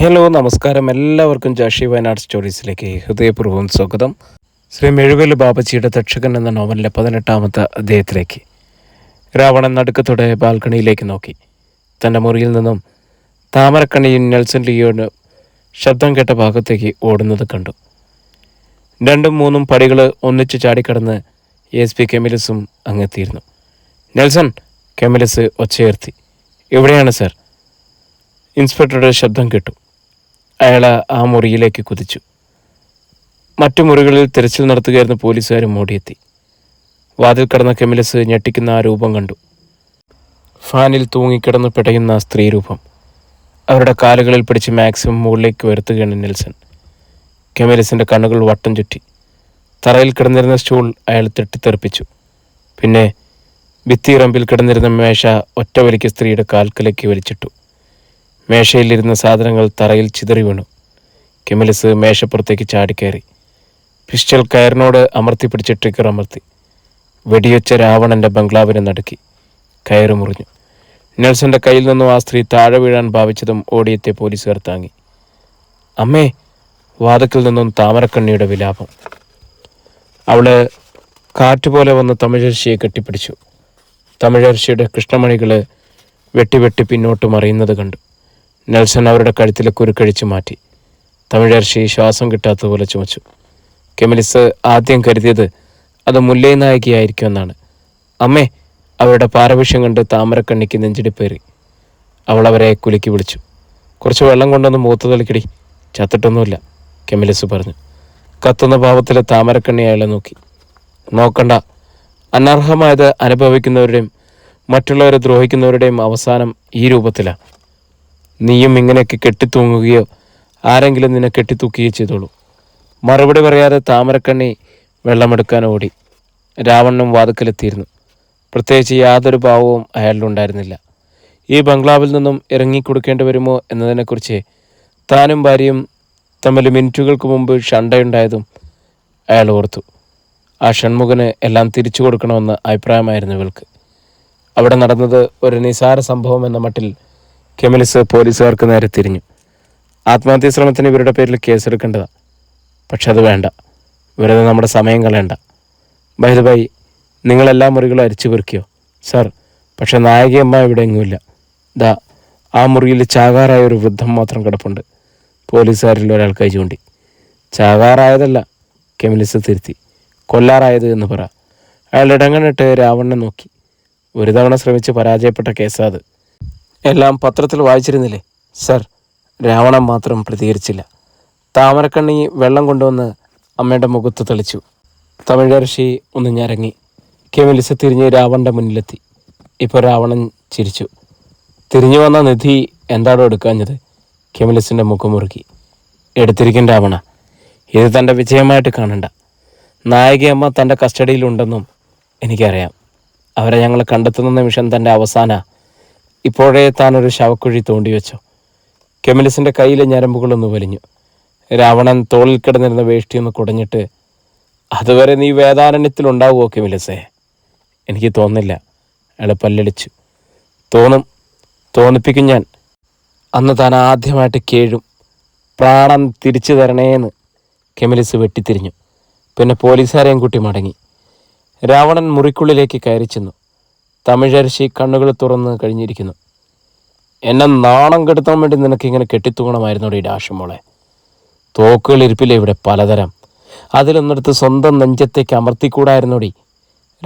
Hello നമസ്കാരം. എല്ലാവർക്കും ജാഷി വയനാട് സ്റ്റോറീസിലേക്ക് ഹൃദയപൂർവം സ്വാഗതം. ശ്രീ മെഴുകൽ ബാബജിയുടെ തക്ഷകൻ എന്ന നോവലിലെ പതിനെട്ടാമത്തെ അദ്ദേഹത്തിലേക്ക് രാവണൻ നടുക്കത്തോടെ ബാൽക്കണിയിലേക്ക് നോക്കി. തന്റെ മുറിയിൽ നിന്നും താമരക്കണിയും നെൽസൺ ലിയോന് ശബ്ദം കേട്ട ഭാഗത്തേക്ക് ഓടുന്നത് കണ്ടു. രണ്ടും മൂന്നും പടികൾ ഒന്നിച്ച് ചാടിക്കടന്ന് എസ് പി കെമിലസും അങ്ങെത്തിയിരുന്നു. നെൽസൺ കെമിലസ് ഒച്ചയുയർത്തി. എവിടെയാണ് സർ? ഇൻസ്പെക്ടറുടെ ശബ്ദം കേട്ടു. അയാൾ ആ മുറിയിലേക്ക് കുതിച്ചു. മറ്റു മുറികളിൽ തിരച്ചിൽ നടത്തുകയായിരുന്ന പോലീസുകാരും ഓടിയെത്തി. വാതിൽ കടന്ന കെമിലസ് ഞെട്ടിക്കുന്ന ആ രൂപം കണ്ടു. ഫാനിൽ തൂങ്ങിക്കിടന്ന് പിടയുന്ന ആ സ്ത്രീരൂപം അവരുടെ കാലുകളിൽ പിടിച്ച് മാക്സിമം മുകളിലേക്ക് ഉയർത്തുകയാണ് നെൽസൺ. കെമിലസിന്റെ കണ്ണുകൾ വട്ടം ചുറ്റി. തറയിൽ കിടന്നിരുന്ന സ്റ്റൂൾ അയാൾ തെട്ടിത്തെറിപ്പിച്ചു. പിന്നെ ഭിത്തിയിറമ്പിൽ കിടന്നിരുന്ന മേശ ഒറ്റ വലിക്ക് സ്ത്രീയുടെ കാൽക്കലേക്ക് വലിച്ചിട്ടു. മേശയിലിരുന്ന സാധനങ്ങൾ തറയിൽ ചിതറി വീണു. കെമിലസ് മേശപ്പുറത്തേക്ക് ചാടിക്കയറി പിസ്റ്റൽ കയറിനോട് അമർത്തി പിടിച്ച് ട്രിഗർ അമർത്തി. വെടിയൊച്ച രാവണന്റെ ബംഗ്ലാവിനെ നടുക്കി. കയറ് മുറിഞ്ഞു. നെൽസന്റെ കയ്യിൽ നിന്നും ആ സ്ത്രീ താഴെ വീഴാൻ ഭാവിച്ചതും ഓടിയെത്തിയ പോലീസുകാർ താങ്ങി. അമ്മേ വാതക്കിൽ നിന്നും താമരക്കണ്ണിയുടെ വിലാപം. അവൾ കാറ്റുപോലെ വന്ന് തമിഴർഷിയെ കെട്ടിപ്പിടിച്ചു. തമിഴർഷിയുടെ കൃഷ്ണമണികൾ വെട്ടി വെട്ടി പിന്നോട്ട് മറിയുന്നത് കണ്ടു. നെൽസൺ അവരുടെ കഴുത്തിലെ കുരുക്കഴിച്ചു മാറ്റി. തമിഴർഷി ശ്വാസം കിട്ടാത്തതുപോലെ ചുമച്ചു. കെമിലിസ് ആദ്യം കരുതിയത് അത് മുല്ലൈ നായികയായിരിക്കുമെന്നാണ് അമ്മേ അവരുടെ പാരവിഷ്യം കണ്ട് താമരക്കണ്ണിക്ക് നെഞ്ചിടിപ്പേറി. അവൾ അവരെ കുലുക്കി വിളിച്ചു. കുറച്ച് വെള്ളം കൊണ്ടൊന്ന് മൂത്ത് തളിക്കടി ചത്തിട്ടൊന്നുമില്ല കെമിലിസ് പറഞ്ഞു. കത്തുന്ന ഭാവത്തിൽ താമരക്കണ്ണി അയാളെ നോക്കി. നോക്കണ്ട അനർഹമായത് അനുഭവിക്കുന്നവരുടെയും മറ്റുള്ളവരെ ദ്രോഹിക്കുന്നവരുടെയും അവസാനം ഈ രൂപത്തിലാണ്. നീയും ഇങ്ങനെയൊക്കെ കെട്ടിത്തൂങ്ങുകയോ ആരെങ്കിലും നിന്നെ കെട്ടിത്തൂക്കുകയോ ചെയ്തോളൂ. മറുപടി പറയാതെ താമരക്കണ്ണി വെള്ളമെടുക്കാൻ ഓടി. രാവണനും വാതുക്കലെത്തിയിരുന്നു. പ്രത്യേകിച്ച് യാതൊരു ഭാവവും അയാളിലുണ്ടായിരുന്നില്ല. ഈ ബംഗ്ലാവിൽ നിന്നും ഇറങ്ങിക്കൊടുക്കേണ്ടി വരുമോ എന്നതിനെക്കുറിച്ച് താനും ഭാര്യയും തമ്മിൽ മിനിറ്റുകൾക്ക് മുമ്പ് ഷണ്ടയുണ്ടായതും അയാൾ ഓർത്തു. ആ ഷൺമുഖന് എല്ലാം തിരിച്ചു കൊടുക്കണമെന്ന അഭിപ്രായമായിരുന്നു ഇവൾക്ക്. അവിടെ നടന്നത് ഒരു നിസാര സംഭവം എന്ന മട്ടിൽ കെമിലിസ് പോലീസുകാർക്ക് നേരെ തിരിഞ്ഞു. ആത്മഹത്യാ ശ്രമത്തിന് ഇവരുടെ പേരിൽ കേസെടുക്കേണ്ടതാ. പക്ഷെ അത് വേണ്ട. വെറുതെ നമ്മുടെ സമയം കളയണ്ട. ബൈദബായി നിങ്ങളെല്ലാ മുറികളും അരിച്ചു പെറുക്കിയോ? സാർ പക്ഷെ നായികയമ്മ ഇവിടെ എങ്ങുമില്ല. ദാ ആ മുറിയിൽ ചാകാറായ ഒരു വൃദ്ധം മാത്രം കിടപ്പുണ്ട്. പോലീസുകാരിൽ ഒരാൾ കൈ ചൂണ്ടി. ചാകാറായതല്ല കെമിലിസ് തിരുത്തി. കൊല്ലാറായത് എന്ന് പറ. അയാൾ ഇടങ്ങണിട്ട് രാവണനെ നോക്കി. ഒരു തവണ ശ്രമിച്ച് പരാജയപ്പെട്ട കേസാ അത്. എല്ലാം പത്രത്തിൽ വായിച്ചിരുന്നില്ലേ? സർ രാവണൻ മാത്രം പ്രതികരിച്ചില്ല. താമരക്കണ്ണി വെള്ളം കൊണ്ടുവന്ന് അമ്മയുടെ മുഖത്ത് തെളിച്ചു. തമിഴർഷി ഒന്ന് ഞരങ്ങി. കെമിലിസ് തിരിഞ്ഞ് രാവണന്റെ മുന്നിലെത്തി. ഇപ്പോൾ രാവണൻ ചിരിച്ചു. തിരിഞ്ഞു വന്ന നിധി എന്താടോ എടുക്കാഞ്ഞത്? കെമിലിസിന്റെ മുഖം മുറുക്കി എടുത്തിരിക്കും രാവണ. ഇത് തന്റെ വിജയമായിട്ട് കാണണ്ട. നായികയമ്മ തന്റെ കസ്റ്റഡിയിലുണ്ടെന്നും എനിക്കറിയാം. അവരെ ഞങ്ങൾ കണ്ടെത്തുന്ന നിമിഷം തന്റെ അവസാന ഇപ്പോഴേ താൻ ഒരു ശവക്കുഴി തോണ്ടി വെച്ചു. കെമിലിസിന്റെ കയ്യിലെ ഞരമ്പുകളൊന്ന് വലിഞ്ഞു. രാവണൻ തോളിൽ കിടന്നിരുന്ന വേഷ്ടിയൊന്ന് കുടഞ്ഞിട്ട് അതുവരെ നീ വേദാരണ്യത്തിൽ ഉണ്ടാവുമോ കെമിലിസേ? എനിക്ക് തോന്നില്ല അയാൾ പല്ലടിച്ചു. തോന്നും. തോന്നിപ്പിക്കും ഞാൻ. അന്ന് താൻ ആദ്യമായിട്ട് കേഴും. പ്രാണൻ തിരിച്ചു തരണേന്ന്. കെമിലിസ് വെട്ടിത്തിരിഞ്ഞു. പിന്നെ പോലീസുകാരെയും കൂട്ടി മടങ്ങി. രാവണൻ മുറിക്കുള്ളിലേക്ക് കയറി ചെന്നു തമിഴരശി കണ്ണുകൾ തുറന്ന് കഴിഞ്ഞിരിക്കുന്നു. എന്നെ നാണം കെടുത്താൻ വേണ്ടി നിനക്ക് ഇങ്ങനെ കെട്ടിത്തൂങ്ങണമായിരുന്നു ഈ ഡാഷമോളെ തോക്കുകൾ ഇരിപ്പില്ല ഇവിടെ പലതരം. അതിലൊന്നെടുത്ത് സ്വന്തം നെഞ്ചത്തേക്ക് അമർത്തിക്കൂടായിരുന്നോടി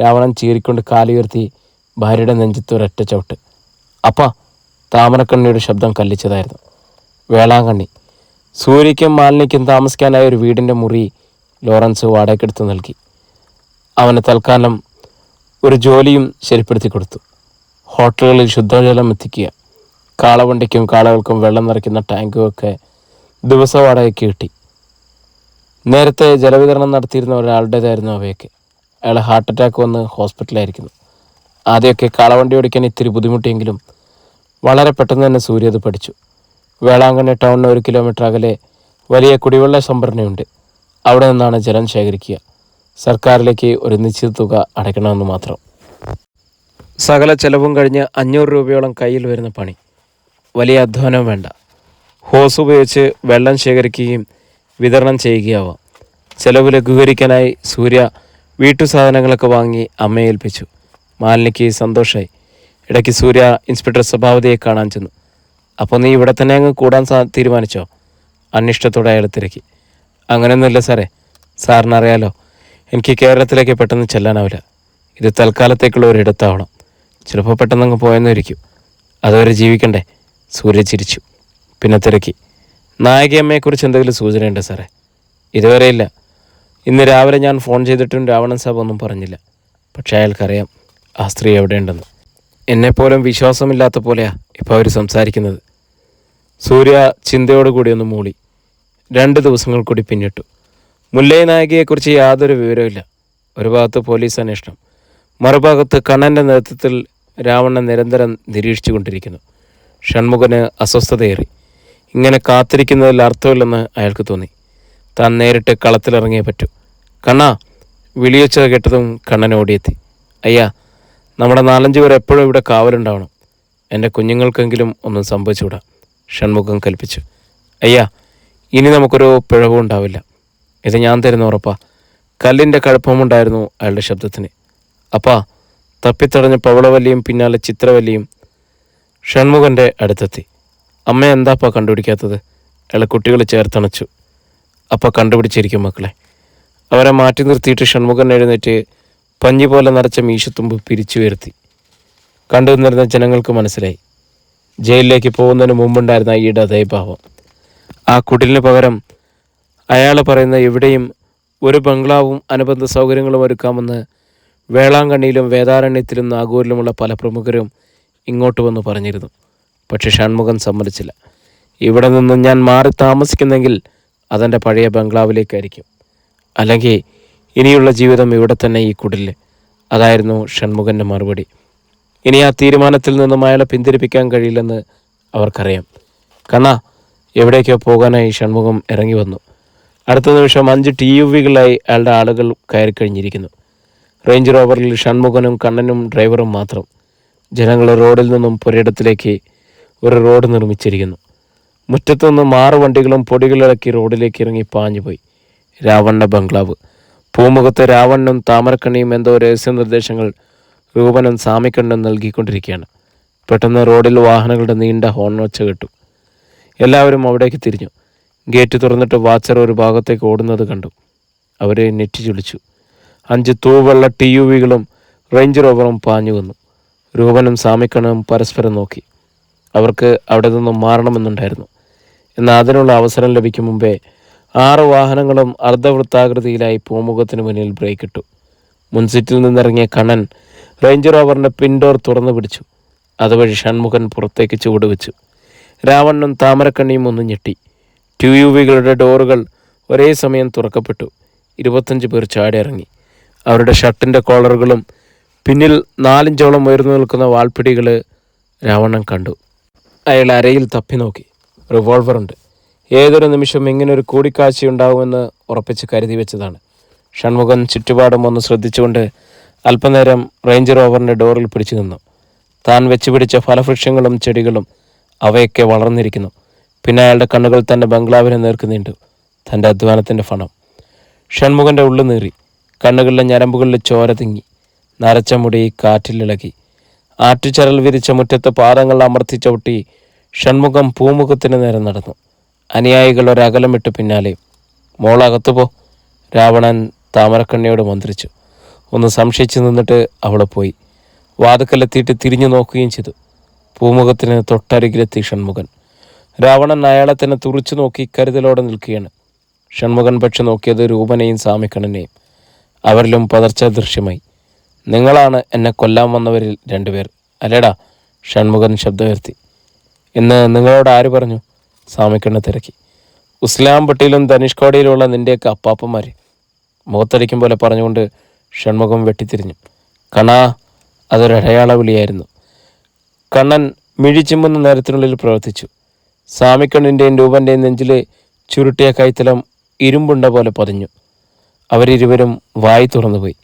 രാവണൻ ചീറിക്കൊണ്ട് കാലുയർത്തി ഭാര്യയുടെ നെഞ്ചത്ത് ഒരൊറ്റ ചവിട്ട്. അപ്പ താമരക്കണ്ണിയുടെ ശബ്ദം കല്ലിച്ചതായിരുന്നു. വേളാങ്കണ്ണി. സൂര്യയ്ക്കും മാലിനിക്കും താമസിക്കാനായ ഒരു വീടിന്റെ മുറി ലോറൻസ് വാടകയ്ക്കെടുത്ത് നൽകി. അവന് തൽക്കാലം ഒരു ജോലിയും ശരിപ്പെടുത്തി കൊടുത്തു. ഹോട്ടലുകളിൽ ശുദ്ധജലം എത്തിക്കുക കാളവണ്ടിക്കും കാളകൾക്കും വെള്ളം നിറയ്ക്കുന്ന ടാങ്കുമൊക്കെ ദിവസ വാടകയ്ക്ക് കിട്ടി. നേരത്തെ ജലവിതരണം നടത്തിയിരുന്ന ഒരാളുടേതായിരുന്നു അവയൊക്കെ. അയാൾ ഹാർട്ട് അറ്റാക്ക് വന്ന് ഹോസ്പിറ്റലായിരിക്കുന്നു ആദ്യമൊക്കെ കാളവണ്ടി ഓടിക്കാൻ ഇത്തിരി ബുദ്ധിമുട്ടിയെങ്കിലും വളരെ പെട്ടെന്ന് തന്നെ സൂര്യ അത് പഠിച്ചു. വേളാങ്കണ്ണി ടൗണിന് ഒരു കിലോമീറ്റർ അകലെ വലിയ കുടിവെള്ള സംഭരണിയുണ്ട്. അവിടെ നിന്നാണ് ജലം ശേഖരിക്കുക. സർക്കാരിലേക്ക് ഒരു നിശ്ചിത തുക അടയ്ക്കണമെന്ന് മാത്രം. സകല ചെലവും കഴിഞ്ഞ് അഞ്ഞൂറ് രൂപയോളം കയ്യിൽ വരുന്ന പണി. വലിയ അധ്വാനം വേണ്ട. ഹോസ് ഉപയോഗിച്ച് വെള്ളം ശേഖരിക്കുകയും വിതരണം ചെയ്യുകയാവാം. ചെലവ് ലഘൂകരിക്കാനായി സൂര്യ വീട്ടു സാധനങ്ങളൊക്കെ വാങ്ങി അമ്മയെ ഏൽപ്പിച്ചു. മാലിനിക്ക് സന്തോഷമായി ഇടയ്ക്ക് സൂര്യ ഇൻസ്പെക്ടർ സ്വഭാവതയെ കാണാൻ ചെന്നു. അപ്പോൾ നീ ഇവിടെ തന്നെ അങ്ങ് കൂടാൻ സാ തീരുമാനിച്ചോ? അനിഷ്ടത്തോടെ അയാൾ തിരക്കി. അങ്ങനെയൊന്നുമില്ല സാറേ. സാറിന് അറിയാലോ എനിക്ക് കേരളത്തിലേക്ക് പെട്ടെന്ന് ചെല്ലാനാവില്ല. ഇത് തൽക്കാലത്തേക്കുള്ള ഒരു ഇടത്താവണം. ചിലപ്പോൾ പെട്ടെന്ന് അങ്ങ് പോയെന്നിരിക്കും അതുവരെ ജീവിക്കണ്ടേ? സൂര്യ ചിരിച്ചു. പിന്നെ തിരക്കി. നായികയമ്മയെക്കുറിച്ച് എന്തെങ്കിലും സൂചനയുണ്ടോ സാറേ? ഇതുവരെ ഇല്ല. ഇന്ന് രാവിലെ ഞാൻ ഫോൺ ചെയ്തിട്ടും രാവണൻ സാബ് ഒന്നും പറഞ്ഞില്ല. പക്ഷേ അയാൾക്കറിയാം ആ സ്ത്രീ എവിടെയുണ്ടെന്ന്. എന്നെപ്പോലും വിശ്വാസമില്ലാത്ത പോലെയാ ഇപ്പോൾ അവർ സംസാരിക്കുന്നത്. സൂര്യ ചിന്തയോടുകൂടി ഒന്ന് മൂളി. രണ്ട് ദിവസങ്ങൾ കൂടി പിന്നിട്ടു. മുല്ലൈ നായികയെക്കുറിച്ച് യാതൊരു വിവരവുമില്ല. ഒരു ഭാഗത്ത് പോലീസ് അന്വേഷണം. മറുഭാഗത്ത് കണ്ണന്റെ നേതൃത്വത്തിൽ രാവണൻ നിരന്തരം നിരീക്ഷിച്ചു കൊണ്ടിരിക്കുന്നു ഷൺമുഖന് അസ്വസ്ഥതയേറി. ഇങ്ങനെ കാത്തിരിക്കുന്നതിൽ അർത്ഥമില്ലെന്ന് അയാൾക്ക് തോന്നി. താൻ നേരിട്ട് കളത്തിലിറങ്ങിയേ പറ്റൂ. കണ്ണാ വിളിയച്ചത് കേട്ടതും കണ്ണൻ ഓടിയെത്തി. അയ്യാ നമ്മുടെ നാലഞ്ച് പേർ എപ്പോഴും ഇവിടെ കാവലുണ്ടാവണം. എന്റെ കുഞ്ഞുങ്ങൾക്കെങ്കിലും ഒന്നും സംഭവിച്ചുകൂടാ? ഷൺമുഖം കൽപ്പിച്ചു. അയ്യാ ഇനി നമുക്കൊരു പിഴവും ഉണ്ടാവില്ല ഇത് ഞാൻ തരുന്ന ഉറപ്പാ. കല്ലിന്റെ കഴപ്പമുണ്ടായിരുന്നു അയാളുടെ ശബ്ദത്തിന്. അപ്പാ തപ്പിത്തടഞ്ഞ പവളവല്ലിയും പിന്നാലെ ചിത്രവല്ലിയും ഷൺമുഖന്റെ അടുത്തെത്തി. അമ്മ എന്താപ്പാ കണ്ടുപിടിക്കാത്തത്? അയാളെ കുട്ടികൾ ചേർത്തണച്ചു. അപ്പ കണ്ടുപിടിച്ചിരിക്കും മക്കളെ. അവരെ മാറ്റി നിർത്തിയിട്ട് ഷൺമുഖൻ എഴുന്നേറ്റ് പഞ്ഞി പോലെ നിറച്ച മീശത്തുമ്പ് പിരിച്ചു വരുത്തി. കണ്ടുവന്നിരുന്ന ജനങ്ങൾക്ക് മനസ്സിലായി. ജയിലിലേക്ക് പോകുന്നതിന് മുമ്പുണ്ടായിരുന്ന ഈ ഭാവം. ആ കുടിലിന് പകരം അയാൾ പറയുന്ന എവിടെയും ഒരു ബംഗ്ലാവും അനുബന്ധ സൗകര്യങ്ങളും ഒരുക്കാമെന്ന് വേളാങ്കണ്ണിയിലും വേദാരണ്യത്തിലും നാഗൂരിലുമുള്ള പല പ്രമുഖരും ഇങ്ങോട്ട് വന്ന് പറഞ്ഞിരുന്നു. പക്ഷെ ഷൺമുഖൻ സമ്മതിച്ചില്ല. ഇവിടെ നിന്നും ഞാൻ മാറി താമസിക്കുന്നെങ്കിൽ അതെന്റെ പഴയ ബംഗ്ലാവിലേക്കായിരിക്കും. അല്ലെങ്കിൽ ഇനിയുള്ള ജീവിതം ഇവിടെ തന്നെ ഈ കുടിലിൽ അതായിരുന്നു ഷൺമുഖന്റെ മറുപടി. ഇനി ആ തീരുമാനത്തിൽ നിന്നും അയാളെ പിന്തിരിപ്പിക്കാൻ കഴിയില്ലെന്ന് അവർക്കറിയാം. കണ്ണാ എവിടേക്കോ പോകാനായി ഷൺമുഖം ഇറങ്ങി വന്നു. അടുത്ത നിമിഷം അഞ്ച് ടി യു വികളായി അയാളുടെ ആളുകൾ കയറി കഴിഞ്ഞിരിക്കുന്നു റേഞ്ച് റോവറിൽ ഷൺമുഖനും കണ്ണനും ഡ്രൈവറും മാത്രം. ജനങ്ങൾ റോഡിൽ നിന്നും പുരയിടത്തിലേക്ക് ഒരു റോഡ് നിർമ്മിച്ചിരിക്കുന്നു. മുറ്റത്തു നിന്നും മാറു വണ്ടികളും പൊടികളിളക്കി റോഡിലേക്ക് ഇറങ്ങി പാഞ്ഞുപോയി. രാവണ്ണ ബംഗ്ലാവ്. പൂമുഖത്ത് രാവണ്ണും താമരക്കണ്ണിയും എന്തോ രഹസ്യ നിർദ്ദേശങ്ങൾ രൂപനും സാമിക്കണ്ണും നൽകിക്കൊണ്ടിരിക്കുകയാണ്. പെട്ടെന്ന് റോഡിൽ വാഹനങ്ങളുടെ നീണ്ട ഹോൺ ഒച്ച കേട്ടു. എല്ലാവരും അവിടേക്ക് തിരിഞ്ഞു. ഗേറ്റ് തുറന്നിട്ട് വാച്ചർ ഒരു ഭാഗത്തേക്ക് ഓടുന്നത് കണ്ടു. അവരെ നെറ്റി ചുളിച്ചു അഞ്ച് തൂവെള്ള ടി യു വികളും റേഞ്ച് റോവറും പാഞ്ഞു വന്നു. രൂപനും സാമിക്കണും പരസ്പരം നോക്കി. അവർക്ക് അവിടെ നിന്നും മാറണമെന്നുണ്ടായിരുന്നു. എന്നാൽ അതിനുള്ള അവസരം ലഭിക്കും മുമ്പേ ആറ് വാഹനങ്ങളും അർദ്ധവൃത്താകൃതിയിലായി പൂമുഖത്തിന് മുന്നിൽ ബ്രേക്ക് ഇട്ടു. മുൻസീറ്റിൽ നിന്നിറങ്ങിയ കണ്ണൻ റേഞ്ച് റോവറിന്റെ പിൻഡോർ തുറന്നു പിടിച്ചു. അതുവഴി ഷൺമുഖൻ പുറത്തേക്ക് ചുവടുവെച്ചു. രാവണ്ണും താമരക്കണ്ണിയും ഒന്ന് ഞെട്ടി. ടു യു വികളുടെ ഡോറുകൾ ഒരേ സമയം തുറക്കപ്പെട്ടു. ഇരുപത്തഞ്ച് പേർ ചാടിയിറങ്ങി. അവരുടെ ഷർട്ടിന്റെ കോളറുകളും പിന്നിൽ നാലിഞ്ചോളം ഉയർന്നു നിൽക്കുന്ന വാൾപ്പിടികൾ രാവണൻ കണ്ടു. അയാൾ അരയിൽ തപ്പി നോക്കി. റിവോൾവറുണ്ട് ഏതൊരു നിമിഷം ഇങ്ങനൊരു കൂടിക്കാഴ്ചയുണ്ടാവുമെന്ന് ഉറപ്പിച്ച് കരുതി വെച്ചതാണ്. ഷൺമുഖൻ ചുറ്റുപാടും ഒന്ന് ശ്രദ്ധിച്ചുകൊണ്ട് അല്പനേരം റേഞ്ച് റോവറിന്റെ ഡോറിൽ പിടിച്ചു നിന്നു. താൻ വെച്ചുപിടിച്ച ഫലവൃക്ഷങ്ങളും ചെടികളും അവയൊക്കെ വളർന്നിരിക്കുന്നു. പിന്നെ അയാളുടെ കണ്ണുകൾ തന്റെ ബംഗ്ലാവിനെ നേർക്ക് നീണ്ടു. തന്റെ അധ്വാനത്തിന്റെ ഫണം. ഷൺമുഖന്റെ ഉള്ളു നീറി. കണ്ണുകളിലെ ഞരമ്പുകളിൽ ചോര തിങ്ങി. നരച്ച മുടി കാറ്റിലിളകി ആറ്റുചരൽ വിരിച്ച മുറ്റത്ത് പാദങ്ങൾ അമർത്തി ചവിട്ടി ഷൺമുഖം പൂമുഖത്തിന് നേരെ നടന്നു. അനുയായികൾ ഒരകലം ഇട്ട് പിന്നാലെ. മോളകത്തുപോ. രാവണൻ താമരക്കണ്ണിയോട് മന്ത്രിച്ചു. ഒന്ന് സംശയിച്ചു നിന്നിട്ട് അവളെ പോയി. വാതുക്കലെത്തിയിട്ട് തിരിഞ്ഞു നോക്കുകയും ചെയ്തു. പൂമുഖത്തിന് തൊട്ടരികിലെത്തി ഷൺമുഖൻ. രാവണൻ അയാളെ തന്നെ തുറിച്ചു നോക്കി കരുതലോടെ നിൽക്കുകയാണ്. ഷൺമുഖൻ പക്ഷെ നോക്കിയത് രൂപനെയും സാമിക്കണ്ണനെയും അവരിലും പതർച്ച ദൃശ്യമായി. നിങ്ങളാണ് എന്നെ കൊല്ലാൻ വന്നവരിൽ രണ്ടുപേർ. അല്ലേടാ? ഷൺമുഖൻ ശബ്ദമുയർത്തി. ഇന്ന് നിങ്ങളോട് ആര് പറഞ്ഞു? സാമിക്കണ്ണ തിരക്കി. ഉസ്ലാം പട്ടിയിലും ധനുഷ്കോടിയിലുള്ള നിന്റെയൊക്കെ അപ്പാപ്പന്മാർ മുഖത്തടിക്കും പോലെ പറഞ്ഞുകൊണ്ട് ഷൺമുഖം വെട്ടിത്തിരിഞ്ഞു. കണാ അതൊരു അടയാള വിളിയായിരുന്നു. കണ്ണൻ മിഴിച്ചിമ്മുന്ന നേരത്തിനുള്ളിൽ പ്രവർത്തിച്ചു. സാമിക്കണ്ണിന്റെയും രൂപന്റെയും നെഞ്ചിലെ ചുരുട്ടിയ കൈത്തലം ഇരുമ്പുണ്ട പോലെ പതിഞ്ഞു. അവരിരുവരും വായി തുറന്നുപോയി.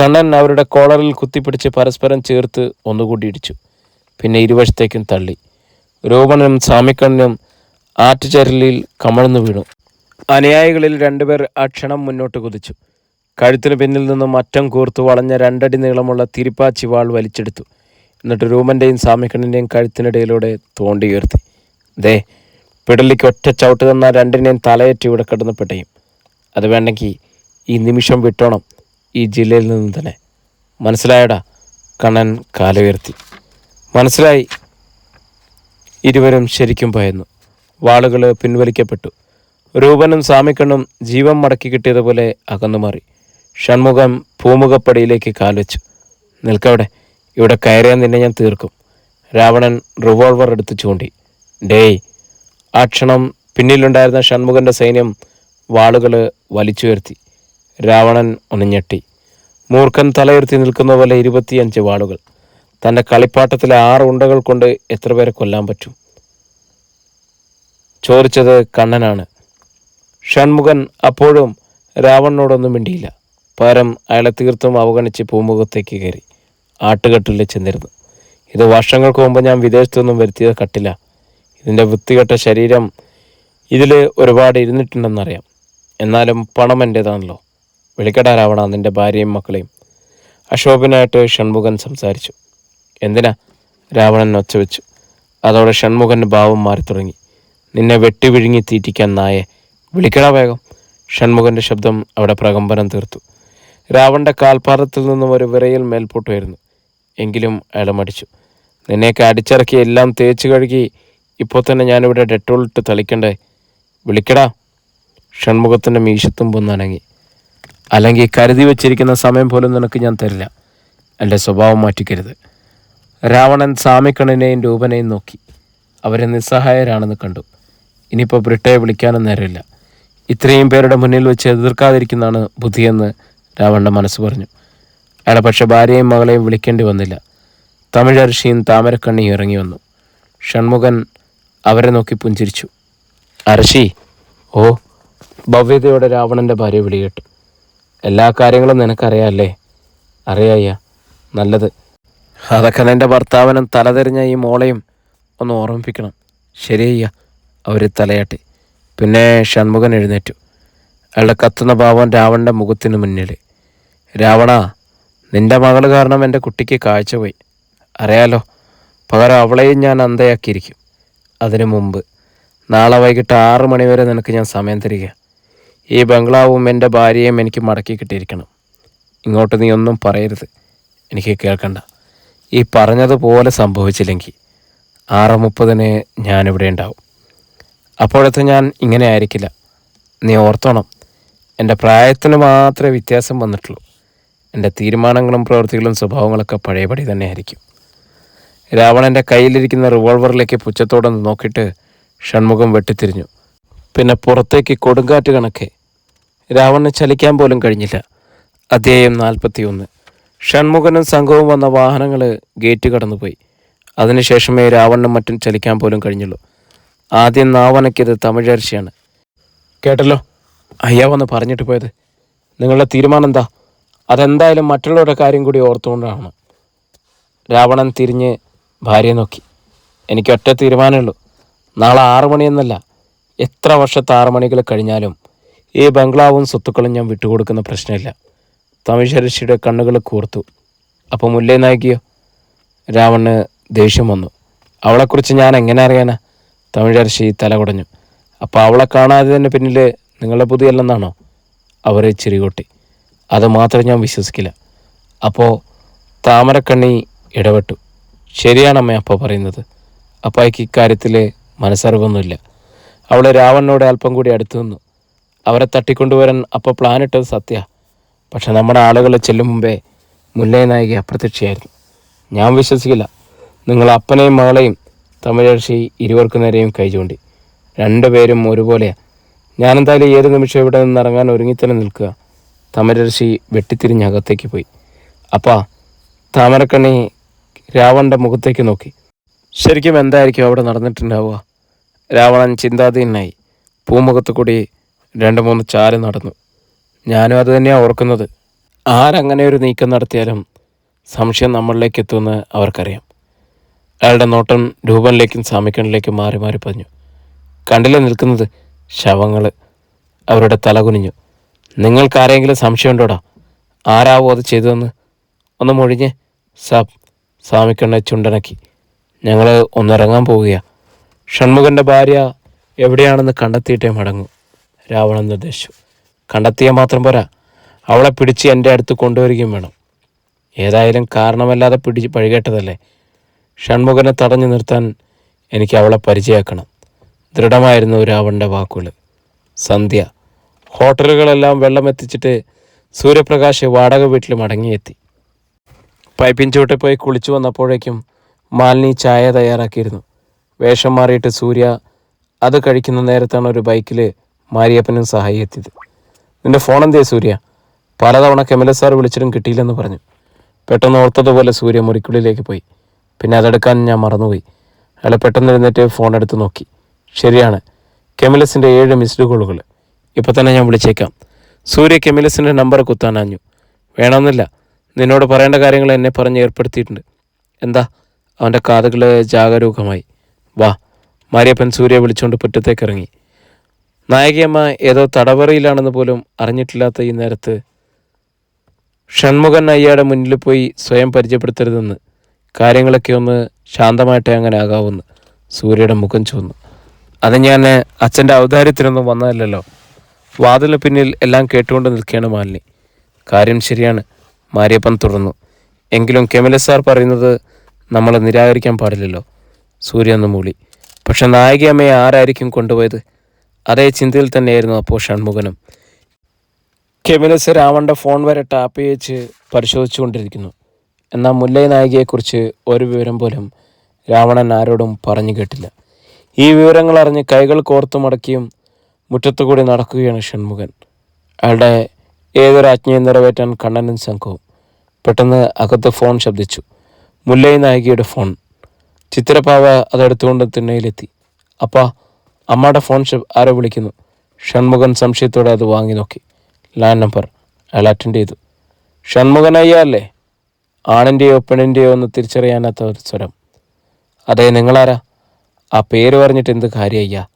കണ്ണൻ അവരുടെ കോളറിൽ കുത്തിപ്പിടിച്ച് പരസ്പരം ചേർത്ത് ഒന്നുകൂടി ഇടിച്ചു. പിന്നെ ഇരുവശത്തേക്കും തള്ളി. രൂപണനും സാമിക്കണ്ണനും ആറ്റുചരലിൽ കമഴ്ന്നു വീണു. അനുയായികളിൽ രണ്ടുപേർ ആ ക്ഷണം മുന്നോട്ട് കുതിച്ചു. കഴുത്തിന് പിന്നിൽ നിന്നും അറ്റം കൂർത്തു വളഞ്ഞ രണ്ടടി നീളമുള്ള തിരിപ്പാച്ചി വാൾ വലിച്ചെടുത്തു. എന്നിട്ട് രൂപന്റെയും സാമിക്കണ്ണിന്റെയും കഴുത്തിനിടയിലൂടെ തോണ്ടി ഉയർത്തി. ദേ പിടലിക്ക് ഒറ്റ ചവിട്ട് തന്ന രണ്ടിനെയും തലയേറ്റി ഇവിടെ കിടന്ന് പെട്ടയും. അത് വേണ്ടെങ്കിൽ ഈ നിമിഷം വിട്ടോണം ഈ ജില്ലയിൽ നിന്ന് തന്നെ. മനസ്സിലായടാ? കണ്ണൻ കാലുയർത്തി. മനസ്സിലായി? ഇരുവരും ശരിക്കും ഭയന്നു. വാളുകൾ പിൻവലിക്കപ്പെട്ടു. രൂപനും സാമിക്കണ്ണും ജീവൻ മടക്കി കിട്ടിയതുപോലെ അകന്നു മാറി. ഷൺമുഖം പൂമുഖപ്പടിയിലേക്ക് കാൽവെച്ചു. നിൽക്കവിടെ. ഇവിടെ കയറിയാൻ നിന്നെ ഞാൻ തീർക്കും. രാവണൻ റിവോൾവർ എടുത്ത് ചൂണ്ടി. ഡേയ് ആ ക്ഷണം പിന്നിലുണ്ടായിരുന്ന ഷൺമുഖന്റെ സൈന്യം വാളുകൾ വലിച്ചുയർത്തി. രാവണൻ ഒന്ന് മൂർഖൻ തലയുയർത്തി നിൽക്കുന്ന പോലെ ഇരുപത്തിയഞ്ച് വാളുകൾ. തന്റെ കളിപ്പാട്ടത്തിലെ ആറ് ഉണ്ടകൾ കൊണ്ട് എത്ര പേരെ കൊല്ലാൻ പറ്റും? ചോദിച്ചത് കണ്ണനാണ്. ഷൺമുഖൻ അപ്പോഴും രാവണനോടൊന്നും മിണ്ടിയില്ല. പകരം അയാളെ തീർത്തും അവഗണിച്ച് പൂമുഖത്തേക്ക് കയറി. ആട്ടുകെട്ടിൽ ചെന്നിരുന്നു. ഇത് വർഷങ്ങൾക്ക് മുമ്പ് ഞാൻ വിദേശത്തൊന്നും വരുത്തിയ കട്ടില്ല ഇതിന്റെ വൃത്തികെട്ട ശരീരം ഇതിൽ ഒരുപാട് ഇരുന്നിട്ടുണ്ടെന്നറിയാം. എന്നാലും പണം എന്റേതാണല്ലോ വിളിക്കടാ രാവണ നിന്റെ ഭാര്യയും മക്കളെയും. അശോഭനായിട്ട് ഷൺമുഖൻ സംസാരിച്ചു. എന്തിനാ? രാവണൻ ഒച്ച വെച്ചു അതോടെ ഷൺമുഖന്റെ ഭാവം മാറി തുടങ്ങി നിന്നെ വെട്ടി വിഴുങ്ങി തീറ്റിക്കാൻ നായെ വിളിക്കടാ വേഗം. ഷൺമുഖന്റെ ശബ്ദം അവിടെ പ്രകമ്പനം തീർത്തു. രാവണന്റെ കാൽപാദത്തിൽ നിന്നും ഒരു വിറയിൽ മേൽപോട്ട് വരുന്നു എങ്കിലും അയാൾ മടിച്ചു. നിന്നെയൊക്കെ അടിച്ചിറക്കി എല്ലാം തേച്ച് കഴുകി ഇപ്പോൾ തന്നെ ഞാനിവിടെ ഡെറ്റോൾ ഇട്ട് തളിക്കണ്ടേ? വിളിക്കടാ. ഷൺമുഖത്തിന്റെ മീശത്തുമ്പൊന്ന് അനങ്ങി അല്ലെങ്കിൽ കരുതി വച്ചിരിക്കുന്ന സമയം പോലും നിനക്ക് ഞാൻ തരില്ല. എന്റെ സ്വഭാവം മാറ്റിക്കരുത്. രാവണൻ സാമിക്കണ്ണനെയും രൂപനെയും നോക്കി. അവരെ നിസ്സഹായരാണെന്ന് കണ്ടു. ഇനിയിപ്പോൾ ബ്രിട്ടയെ വിളിക്കാനും നേരമില്ല. ഇത്രയും പേരുടെ മുന്നിൽ വെച്ച് എതിർക്കാതിരിക്കുന്നതാണ് ബുദ്ധിയെന്ന് രാവണന്റെ മനസ്സ് പറഞ്ഞു. അയാളെ പക്ഷെ ഭാര്യയും മകളെയും വിളിക്കേണ്ടി വന്നില്ല. തമിഴർഷിയും താമരക്കണ്ണിയും ഇറങ്ങി വന്നു. ഷൺമുഖൻ അവരെ നോക്കി പുഞ്ചിരിച്ചു. അർഷി ഓ ഭവ്യതയോടെ രാവണന്റെ ഭാര്യ വിളികേട്ടു. എല്ലാ കാര്യങ്ങളും നിനക്കറിയാമല്ലേ അറിയായ്യ നല്ലത്. അതൊക്കെ നിന്റെ ഭർത്താവിനും തലതെറിഞ്ഞ ഈ മോളെയും ഒന്ന് ഓർമ്മിപ്പിക്കണം. ശരിയ്യ അവർ തലയാട്ടി. പിന്നെ ഷൺമുഖൻ എഴുന്നേറ്റു. അയാളുടെ കത്തുന്ന ഭാവം രാവണന്റെ മുഖത്തിന് മുന്നിൽ രാവണ നിന്റെ മകൾ കാരണം എന്റെ കുട്ടിക്ക് കാഴ്ച പോയി. അറിയാലോ പകരം അവളെയും ഞാൻ അന്തയാക്കിയിരിക്കും അതിനു മുമ്പ്. നാളെ വൈകിട്ട് ആറ് മണിവരെ നിനക്ക് ഞാൻ സമയം തരിക. ഈ ബംഗ്ലാവും എന്റെ ഭാര്യയും എനിക്ക് മടക്കി കിട്ടിയിരിക്കണം. ഇങ്ങോട്ട് നീ ഒന്നും പറയരുത്. എനിക്ക് കേൾക്കണ്ട. ഈ പറഞ്ഞതുപോലെ സംഭവിച്ചില്ലെങ്കിൽ ആറ് മുപ്പതിന് ഞാനിവിടെ ഉണ്ടാവും. അപ്പോഴത്തെ ഞാൻ ഇങ്ങനെ ആയിരിക്കില്ല. നീ ഓർത്തോണം. എന്റെ പ്രായത്തിന് മാത്രമേ വ്യത്യാസം വന്നിട്ടുള്ളൂ. എന്റെ തീരുമാനങ്ങളും പ്രവൃത്തികളും സ്വഭാവങ്ങളൊക്കെ പഴയപടി തന്നെ ആയിരിക്കും രാവണന്റെ കയ്യിലിരിക്കുന്ന റിവോൾവറിലേക്ക് പുച്ഛത്തോടെ നോക്കിയിട്ട് ഷൺമുഖം വെട്ടിത്തിരിഞ്ഞു. പിന്നെ പുറത്തേക്ക് കൊടുങ്കാറ്റ് കണക്കെ. രാവണന് ചലിക്കാൻ പോലും കഴിഞ്ഞില്ല. അധ്യായം നാൽപ്പത്തിയൊന്ന്. ഷൺമുഖനും സംഘവും വന്ന വാഹനങ്ങൾ ഗേറ്റ് കടന്നുപോയി. അതിനുശേഷമേ രാവണനും മറ്റും ചലിക്കാൻ പോലും കഴിഞ്ഞുള്ളൂ. ആദ്യം നാവനക്കിയത് തമിഴർച്ചയാണ് കേട്ടല്ലോ? അയ്യാ വന്ന് പറഞ്ഞിട്ട് പോയത്. നിങ്ങളുടെ തീരുമാനം എന്താ? അതെന്തായാലും മറ്റുള്ളവരുടെ കാര്യം കൂടി ഓർത്തുകൊണ്ടാണ് രാവണൻ തിരിഞ്ഞ് ഭാര്യയെ നോക്കി. എനിക്ക് ഒറ്റ തീരുമാനമുള്ളൂ നാളെ ആറു മണിയെന്നല്ല എത്ര വർഷത്തെ ആറു മണികൾ കഴിഞ്ഞാലും ഈ ബംഗ്ലാവും സ്വത്തുക്കളും ഞാൻ വിട്ടുകൊടുക്കുന്ന പ്രശ്നമില്ല. തമിഴ്ശരശിയുടെ കണ്ണുകൾ കൂർത്തു. അപ്പോൾ മുല്ലേ നായിക്കിയോ രാവണ് ദേഷ്യം വന്നു. അവളെക്കുറിച്ച് ഞാൻ എങ്ങനെ അറിയാനാ? തമിഴർഷി തല കുടഞ്ഞു. അപ്പോൾ അവളെ കാണാതെ തന്നെ പിന്നിൽ നിങ്ങളുടെ പുതിയല്ലെന്നാണോ അവരെ ചിരികൊട്ടി അത് മാത്രം ഞാൻ വിശ്വസിക്കില്ല. അപ്പോൾ താമരക്കണ്ണി ഇടപെട്ടു. ശരിയാണമ്മ അപ്പ പറയുന്നത്. അപ്പായ്ക്ക് ഇക്കാര്യത്തിൽ മനസ്സറിവൊന്നുമില്ല. അവളെ രാവണനോട് അല്പം കൂടി അടുത്തു നിന്നു. അവരെ തട്ടിക്കൊണ്ടുവരാൻ പ്ലാൻ പ്ലാനിട്ടത് സത്യ. പക്ഷെ നമ്മുടെ ആളുകൾ ചെല്ലും മുമ്പേ മുല്ലേ നായിക അപ്രത്യക്ഷയായിരുന്നു. ഞാൻ വിശ്വസിക്കില്ല. നിങ്ങൾ അപ്പനെയും മകളെയും തമിഴർഷി ഇരുവർക്കു നേരെയും കൈചൂണ്ടി. രണ്ടുപേരും ഒരുപോലെയാണ് ഞാനെന്തായാലും ഏത് നിമിഷം ഇവിടെ നിന്ന് ഇറങ്ങാൻ ഒരുങ്ങിത്തന്നെ നിൽക്കുക. തമരർഷി വെട്ടിത്തിരിഞ്ഞ് അകത്തേക്ക് പോയി. അപ്പാ താമരക്കണ്ണി രാവണന്റെ മുഖത്തേക്ക് നോക്കി. ശരിക്കും എന്തായിരിക്കും അവിടെ നടന്നിട്ടുണ്ടാവുക? രാവണൻ ചിന്താധീനായി പൂമുഖത്ത് കൂടി രണ്ട് മൂന്ന് ചാൽ നടന്നു. ഞാനും അത് തന്നെയാണ് ഓർക്കുന്നത്. ആരങ്ങനെ ഒരു നീക്കം നടത്തിയാലും സംശയം നമ്മളിലേക്ക് എത്തുമെന്ന് അവർക്കറിയാം. അയാളുടെ നോട്ടം രൂപനിലേക്കും സാമിക്കണിലേക്കും മാറി മാറി പറഞ്ഞു കണ്ടില്ല നിൽക്കുന്നത്? ശവങ്ങൾ അവരുടെ തല കുനിഞ്ഞു. നിങ്ങൾക്കാരെങ്കിലും സംശയമുണ്ടോടാ? ആരാവോ അത് ചെയ്തതെന്ന്? ഒന്ന് മൊഴിഞ്ഞ്. സാബ് സ്വാമിക്കണ്ണ ചുണ്ടനക്കി. ഞങ്ങൾ ഒന്നിറങ്ങാൻ പോവുകയാണ് ഷൺമുഖന്റെ ഭാര്യ എവിടെയാണെന്ന് കണ്ടെത്തിയിട്ടേ മടങ്ങൂ. രാവണൻ നിർദ്ദേശിച്ചു. കണ്ടെത്തിയാൽ മാത്രം പോരാ. അവളെ പിടിച്ച് എന്റെ അടുത്ത് കൊണ്ടുവരികയും വേണം. ഏതായാലും കാരണമല്ലാതെ പിടിച്ച് പഴികേട്ടതല്ലേ ഷൺമുഖനെ തടഞ്ഞു നിർത്താൻ എനിക്ക് അവളെ പരിചയമാക്കണം. ദൃഢമായിരുന്നു രാവണന്റെ വാക്കുകൾ സന്ധ്യ. ഹോട്ടലുകളെല്ലാം വെള്ളം എത്തിച്ചിട്ട് സൂര്യപ്രകാശ് വാടക വീട്ടിൽ മടങ്ങിയെത്തി. പൈപ്പിൻ ചുവട്ടിൽ പോയി കുളിച്ചു വന്നപ്പോഴേക്കും മാലിനി ചായ തയ്യാറാക്കിയിരുന്നു. വേഷം മാറിയിട്ട് സൂര്യ അത് കഴിക്കുന്ന നേരത്താണ് ഒരു ബൈക്കിൽ മാരിയപ്പനും സഹായി എത്തിയത്. നിന്റെ ഫോൺ എന്തേ സൂര്യ? പലതവണ കെമല സാർ വിളിച്ചിട്ടും കിട്ടിയില്ലെന്ന് പറഞ്ഞു. പെട്ടെന്ന് ഓർത്തതുപോലെ സൂര്യ മുറിക്കുള്ളിലേക്ക് പോയി. പിന്നെ അതെടുക്കാൻ ഞാൻ മറന്നുപോയി. അയാൾ പെട്ടെന്ന് എഴുന്നേറ്റ് ഫോൺ എടുത്ത് നോക്കി. ശരിയാണ്. കെമിലസിന്റെ ഏഴ് മിസ്ഡ് കോളുകൾ. ഇപ്പോൾ തന്നെ ഞാൻ വിളിച്ചേക്കാം. സൂര്യ കെമിലസിന്റെ നമ്പർ കുത്താനാഞ്ഞു വേണമെന്നില്ല. നിന്നോട് പറയേണ്ട കാര്യങ്ങൾ എന്നെ പറഞ്ഞ് ഏർപ്പെടുത്തിയിട്ടുണ്ട്. എന്താ? അവന്റെ കാതുകൾ ജാഗരൂകമായി. വാ മാരിയപ്പൻ സൂര്യ വിളിച്ചുകൊണ്ട് മുറ്റത്തേക്ക് ഇറങ്ങി നായകിയമ്മ ഏതോ തടവറയിലാണെന്ന് പോലും അറിഞ്ഞിട്ടില്ലാത്ത ഈ നേരത്ത് ഷൺമുഖൻ അയ്യയുടെ മുന്നിൽ പോയി സ്വയം പരിചയപ്പെടുത്തരുതെന്ന് കാര്യങ്ങളൊക്കെ ഒന്ന് ശാന്തമായിട്ടേ അങ്ങനെ ആകാവുന്ന് സൂര്യയുടെ മുഖം ചുവന്നു. അത് ഞാൻ അച്ഛന്റെ ഔദാര്യത്തിനൊന്നും വന്നതല്ലല്ലോ. വാതിലിന് പിന്നിൽ എല്ലാം കേട്ടുകൊണ്ട് നിൽക്കുകയാണ് മാലിനി. കാര്യം ശരിയാണ്. മാരിയപ്പൻ തുടർന്നു. എങ്കിലും കെമിലസ് സാർ പറയുന്നത് നമ്മൾ നിരാകരിക്കാൻ പാടില്ലല്ലോ. സൂര്യ മൂളി. പക്ഷെ നായികയമ്മയെ ആരായിരിക്കും കൊണ്ടുപോയത്? അതേ ചിന്തയിൽ തന്നെയായിരുന്നു അപ്പോൾ ഷൺമുഖനും. കെമിലസ് രാവണന്റെ ഫോൺ വരെ ടാപ്പ് ചെയ്ച്ച് പരിശോധിച്ചുകൊണ്ടിരിക്കുന്നു. എന്നാൽ മുല്ലൈ നായികയെക്കുറിച്ച് ഒരു വിവരം പോലും രാവണൻ ആരോടും പറഞ്ഞു കേട്ടില്ല. ഈ വിവരങ്ങൾ അറിഞ്ഞ് കൈകൾ കോർത്തു മടക്കിയും മുറ്റത്തുകൂടി നടക്കുകയാണ് ഷൺമുഖൻ. അയാളുടെ ഏതൊരു ആജ്ഞയും നിറവേറ്റാൻ കണ്ണനും സംഘവും പെട്ടെന്ന് അകത്ത് ഫോൺ ശബ്ദിച്ചു. മുല്ലൈ നായികയുടെ ഫോൺ. ചിത്രപ്പാവ അതെടുത്തുകൊണ്ട് തിണ്ണയിലെത്തി. അപ്പ അമ്മയുടെ ഫോൺ ആരോ വിളിക്കുന്നു. ഷൺമുഖൻ സംശയത്തോടെ അത് വാങ്ങി നോക്കി. ലാൻഡ് നമ്പർ അയാൾ അറ്റൻഡ് ചെയ്തു. ഷൺമുഖൻ അയ്യ അല്ലേ? ആണിന്റെയോ പെണ്ണിന്റെയോ ഒന്ന് തിരിച്ചറിയാനാത്ത ഒരു സ്വരം. അതെ നിങ്ങളാരാ? ആ പേര് പറഞ്ഞിട്ട് എന്ത് കാര്യം അയ്യാ?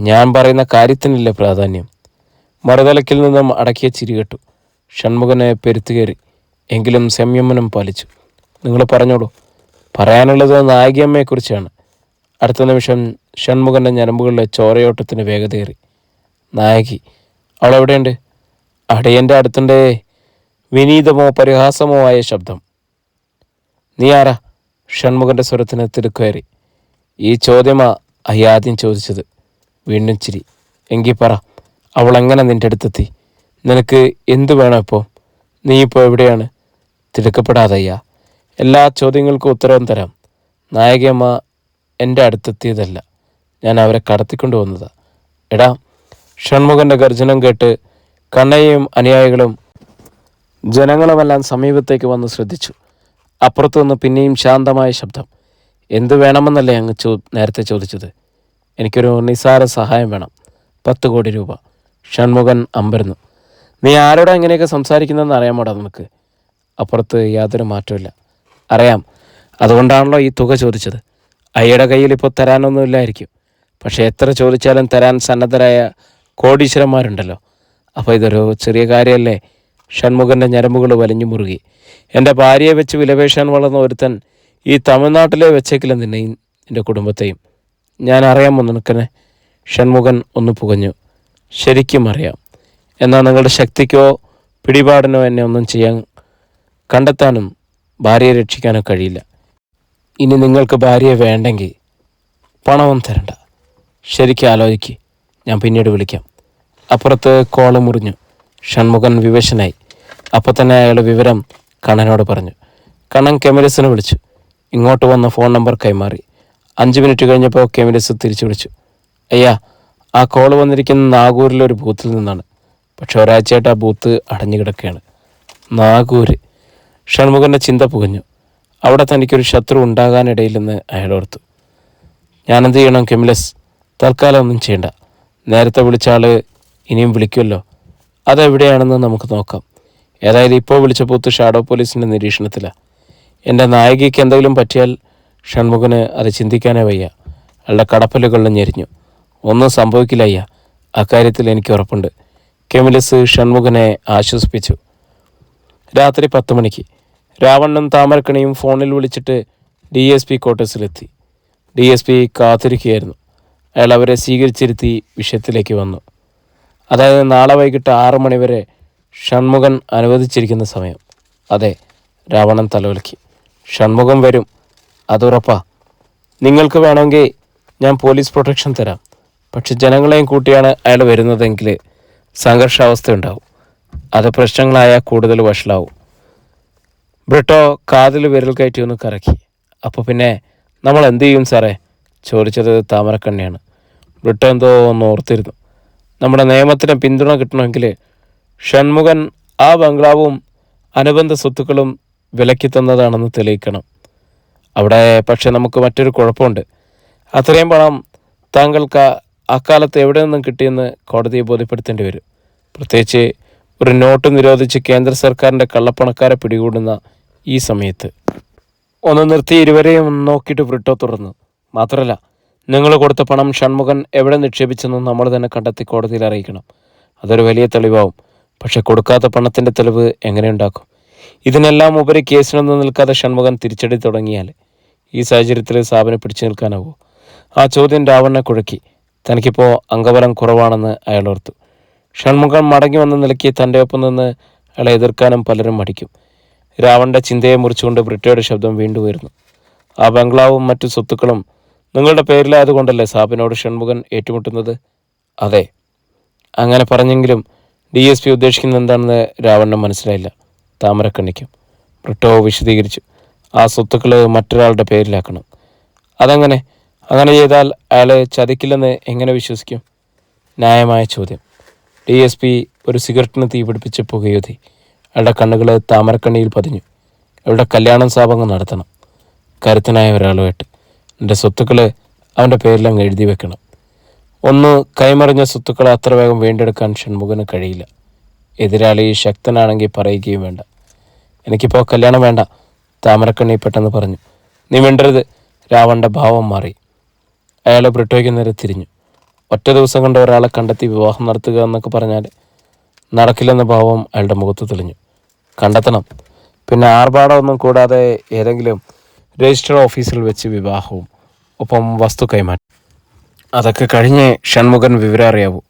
ഞാൻ പറയുന്ന കാര്യത്തിനല്ലേ പ്രാധാന്യം? മറുതലക്കിൽ നിന്നും അടക്കിയ ചിരി കേട്ടു. ഷൺമുഖനെ പെരുത്തുകയറി. എങ്കിലും സംയമനം പാലിച്ചു. നിങ്ങൾ പറഞ്ഞോളൂ. പറയാനുള്ളത് നായികയമ്മയെക്കുറിച്ചാണ്. അടുത്ത നിമിഷം ഷൺമുഖന്റെ ഞരമ്പുകളിലെ ചോരയോട്ടത്തിന് വേഗതയേറി. നായകി അവളെവിടെയുണ്ട്? അടിയന്റെ അടുത്തുണ്ടേ. വിനീതമോ പരിഹാസമോ ആയ ശബ്ദം. നീ ആരാ? ഷൺമുഖന്റെ സ്വരത്തിന് തിരുക്കയറി ഈ ചോദ്യമാ അയ്യാദ്യം ചോദിച്ചത്. വീണ്ടും ചിരി. എങ്കിൽ പറ അവൾ എങ്ങനെ നിന്റെ അടുത്തെത്തി? നിനക്ക് എന്തു വേണം ഇപ്പോൾ നീ ഇപ്പോൾ എവിടെയാണ്? തിടുക്കപ്പെടാതയ്യ. എല്ലാ ചോദ്യങ്ങൾക്കും ഉത്തരവും തരാം. നായകയമ്മ എന്റെ അടുത്തെത്തിയതല്ല. ഞാൻ അവരെ കടത്തിക്കൊണ്ടു വന്നത്. എടാ ഷൺമുഖന്റെ ഗർജനം കേട്ട് കണ്ണയും അനുയായികളും ജനങ്ങളുമെല്ലാം സമീപത്തേക്ക് വന്ന് ശ്രദ്ധിച്ചു. അപ്പുറത്തു നിന്ന് പിന്നെയും ശാന്തമായ ശബ്ദം. എന്ത് വേണമെന്നല്ലേ അങ്ങ് ചോ നേരത്തെ ചോദിച്ചത്? എനിക്കൊരു നിസ്സാര സഹായം വേണം. പത്ത് കോടി രൂപ. ഷൺമുഖൻ അമ്പരുന്നു. നീ ആരോടാ ഇങ്ങനെയൊക്കെ സംസാരിക്കുന്നതെന്ന് അറിയാമോടാ നിനക്ക്? അപ്പുറത്ത് യാതൊരു മാറ്റമില്ല അറിയാം അതുകൊണ്ടാണല്ലോ ഈ തുക ചോദിച്ചത്. അയ്യയുടെ കയ്യിൽ ഇപ്പോൾ തരാനൊന്നുമില്ലായിരിക്കും പക്ഷേ എത്ര ചോദിച്ചാലും തരാൻ സന്നദ്ധരായ കോടീശ്വരന്മാരുണ്ടല്ലോ. അപ്പോൾ ഇതൊരു ചെറിയ കാര്യമല്ലേ? ഷൺമുഖന്റെ ഞരമ്പുകൾ വലിഞ്ഞു മുറുകി. എന്റെ ഭാര്യയെ വെച്ച് വിലപേശാൻ വളർന്ന ഒരുത്തൻ ഈ തമിഴ്നാട്ടിലെ വെച്ചേക്കില്ല നിന്നെയും എന്റെ കുടുംബത്തെയും. ഞാൻ അറിയാമോ നിനക്കനെ? ഷൺമുഖൻ ഒന്ന് പുകഞ്ഞു. ശരിക്കും അറിയാം. എന്നാൽ നിങ്ങളുടെ ശക്തിക്കോ പിടിപാടിനോ എന്നെ ഒന്നും ചെയ്യാൻ കണ്ടെത്താനും ഭാര്യയെ രക്ഷിക്കാനോ കഴിയില്ല. ഇനി നിങ്ങൾക്ക് ഭാര്യയെ വേണ്ടെങ്കിൽ പണവും തരണ്ട. ശരിക്കും ആലോചിക്ക്. ഞാൻ പിന്നീട് വിളിക്കാം. അപ്പുറത്ത് കോൾ മുറിഞ്ഞു. ഷൺമുഖൻ വിവശനായി. അപ്പോൾ തന്നെ അയാൾ വിവരം കണ്ണനോട് പറഞ്ഞു. കണ്ണൻ കെമിലസിനെ വിളിച്ചു. ഇങ്ങോട്ട് വന്ന ഫോൺ നമ്പർ കൈമാറി. അഞ്ച് മിനിറ്റ് കഴിഞ്ഞപ്പോൾ കെമിലസ് തിരിച്ചു വിളിച്ചു. അയ്യാ ആ കോൾ വന്നിരിക്കുന്ന നാഗൂരിലെ ഒരു ബൂത്തിൽ നിന്നാണ്. പക്ഷെ ഒരാഴ്ചയായിട്ട് ആ ബൂത്ത് അടഞ്ഞു കിടക്കുകയാണ്. നാഗൂര്. ഷൺമുഖന്റെ ചിന്ത പുകഞ്ഞു. അവിടെ തനിക്കൊരു ശത്രു ഉണ്ടാകാനിടയില്ലെന്ന് അയാൾ ഓർത്തു. ഞാനെന്ത് ചെയ്യണം കെമിലസ്? തൽക്കാലം ഒന്നും ചെയ്യണ്ട. നേരത്തെ വിളിച്ച ആൾ ഇനിയും വിളിക്കുമല്ലോ. അതെവിടെയാണെന്ന് നമുക്ക് നോക്കാം. ഏതായാലും ഇപ്പോൾ വിളിച്ച പോത്ത് ഷാഡോ പോലീസിന്റെ നിരീക്ഷണത്തിലാണ് എന്റെ നായികയ്ക്ക് എന്തെങ്കിലും പറ്റിയാൽ ഷൺമുഖന് അത് ചിന്തിക്കാനേ വയ്യ. അയാളുടെ കടപ്പലുകളിൽ ഞെരിഞ്ഞു. ഒന്നും സംഭവിക്കില്ല അയ്യ. അക്കാര്യത്തിൽ എനിക്ക് ഉറപ്പുണ്ട്. കെമിലസ് ഷൺമുഖനെ ആശ്വസിപ്പിച്ചു. രാത്രി പത്ത് മണിക്ക്. രാവണ്ണും താമരക്കണിയും ഫോണിൽ വിളിച്ചിട്ട് ഡി എസ് പി ക്വാർട്ടേഴ്സിലെത്തി ഡി എസ് പി കാത്തിരിക്കുകയായിരുന്നു. അയാൾ അവരെ സ്വീകരിച്ചിരുത്തി വിഷയത്തിലേക്ക് വന്നു. അതായത് നാളെ വൈകിട്ട് ആറു മണിവരെ ഷൺമുഖൻ അനുവദിച്ചിരിക്കുന്ന സമയം. അതെ രാവണൻ തലവലിക്ക് ഷൺമുഖം വരും. അതുറപ്പാ. നിങ്ങൾക്ക് വേണമെങ്കിൽ ഞാൻ പോലീസ് പ്രൊട്ടക്ഷൻ തരാം. പക്ഷെ ജനങ്ങളെയും കൂട്ടിയാണ് അയാൾ വരുന്നതെങ്കിൽ സംഘർഷാവസ്ഥ ഉണ്ടാവും അത് പ്രശ്നങ്ങളായാൽ കൂടുതൽ വഷളാവും. ബ്രിട്ടോ കാതിൽ വിരൽ കയറ്റി ഒന്ന് കറക്കി. അപ്പോൾ പിന്നെ നമ്മൾ എന്ത് ചെയ്യും സാറേ? ചോദിച്ചത് താമരക്കണ്ണിയാണ്. ബ്രിട്ടോ എന്തോ ഒന്ന് ഓർത്തിരുന്നു. നമ്മുടെ നിയമത്തിന് പിന്തുണ കിട്ടണമെങ്കിൽ ഷൺമുഖൻ ആ ബംഗ്ലാവും അനുബന്ധ സ്വത്തുക്കളും വിലക്കി തന്നതാണെന്ന് തെളിയിക്കണം. അവിടെ പക്ഷെ നമുക്ക് മറ്റൊരു കുഴപ്പമുണ്ട്. അത്രയും പണം താങ്കൾക്ക് അക്കാലത്ത് എവിടെ നിന്നും കിട്ടിയെന്ന് കോടതിയെ ബോധ്യപ്പെടുത്തേണ്ടി വരും. പ്രത്യേകിച്ച് ഒരു നോട്ട് നിരോധിച്ച് കേന്ദ്ര സർക്കാരിന്റെ കള്ളപ്പണക്കാരെ പിടികൂടുന്ന ഈ സമയത്ത്. ഒന്ന് നിർത്തി ഇരുവരെയും നോക്കിയിട്ട് ബ്രിട്ടോ തുറന്നു. മാത്രമല്ല നിങ്ങൾ കൊടുത്ത പണം ഷൺമുഖൻ എവിടെ നിക്ഷേപിച്ചെന്ന് നമ്മൾ തന്നെ കണ്ടെത്തി കോടതിയിൽ അറിയിക്കണം. അതൊരു വലിയ തെളിവാവും. പക്ഷെ കൊടുക്കാത്ത പണത്തിന്റെ തെളിവ് എങ്ങനെ ഉണ്ടാക്കും? ഇതിനെല്ലാം ഉപരി കേസിനൊന്നും നിൽക്കാതെ ഷൺമുഖൻ തിരിച്ചടി തുടങ്ങിയാൽ ഈ സാഹചര്യത്തിൽ സാബിനെ പിടിച്ചു നിൽക്കാനാവോ? ആ ചോദ്യം രാവണനെ കുഴക്കി. തനിക്കിപ്പോൾ അംഗബലം കുറവാണെന്ന് അയാൾ ഓർത്തു. ഷൺമുഖൻ മടങ്ങി വന്ന നിലയ്ക്ക് തന്റെ ഒപ്പം നിന്ന് അയാളെ എതിർക്കാനും പലരും മടിക്കും. രാവണന്റെ ചിന്തയെ മുറിച്ചുകൊണ്ട് ബ്രിട്ടയുടെ ശബ്ദം വീണ്ടും ഉയർന്നു. ആ ബംഗ്ലാവും മറ്റു സ്വത്തുക്കളും നിങ്ങളുടെ പേരിലായതുകൊണ്ടല്ലേ സാബിനോട് ഷൺമുഖൻ ഏറ്റുമുട്ടുന്നത്? അതെ. അങ്ങനെ പറഞ്ഞെങ്കിലും ഡി എസ് പി ഉദ്ദേശിക്കുന്നത് എന്താണെന്ന് രാവണന് മനസ്സിലായില്ല. താമരക്കണ്ണിക്കും. ബ്രിട്ടോ വിശദീകരിച്ചു. ആ സ്വത്തുക്കൾ മറ്റൊരാളുടെ പേരിലാക്കണം. അതങ്ങനെ? അങ്ങനെ ചെയ്താൽ അയാളെ ചതിക്കില്ലെന്ന് എങ്ങനെ വിശ്വസിക്കും? ന്യായമായ ചോദ്യം. ഡി എസ് പി ഒരു സിഗരറ്റിന് തീ പിടിപ്പിച്ച് പുകയുതി. അയാളുടെ കണ്ണുകൾ താമരക്കണ്ണിയിൽ പതിഞ്ഞു. അവളുടെ കല്യാണം സാപങ്ങൾ നടത്തണം. കരുത്തനായ ഒരാളുമായിട്ട്. എന്റെ സ്വത്തുക്കൾ അവന്റെ പേരിലങ്ങ് എഴുതി വെക്കണം. ഒന്ന് കൈമറിഞ്ഞ സ്വത്തുക്കൾ അത്ര വേഗം വീണ്ടെടുക്കാൻ ഷൺമുഖന് കഴിയില്ല. എതിരാളി ശക്തനാണെങ്കിൽ പറയുകയും വേണ്ട. എനിക്കിപ്പോൾ കല്യാണം വേണ്ട താമരക്കണ്ണി പെട്ടെന്ന് പറഞ്ഞു. നീ വേണ്ടരുത് രാവണന്റെ ഭാവം മാറി. അയാൾ ബ്രിട്ടോയ്ക്ക് നേരെ തിരിഞ്ഞു. ഒറ്റ ദിവസം കൊണ്ട് ഒരാളെ കണ്ടെത്തി വിവാഹം നടത്തുക എന്നൊക്കെ പറഞ്ഞാൽ നടക്കില്ലെന്ന ഭാവം അയാളുടെ മുഖത്ത് തെളിഞ്ഞു. കണ്ടെത്തണം. പിന്നെ ആർഭാടമൊന്നും കൂടാതെ ഏതെങ്കിലും രജിസ്റ്റർ ഓഫീസിൽ വെച്ച് വിവാഹവും ഒപ്പം വസ്തു കൈമാറ്റം. അതൊക്കെ കഴിഞ്ഞ് ഷൺമുഖൻ വിവരം അറിയാവൂ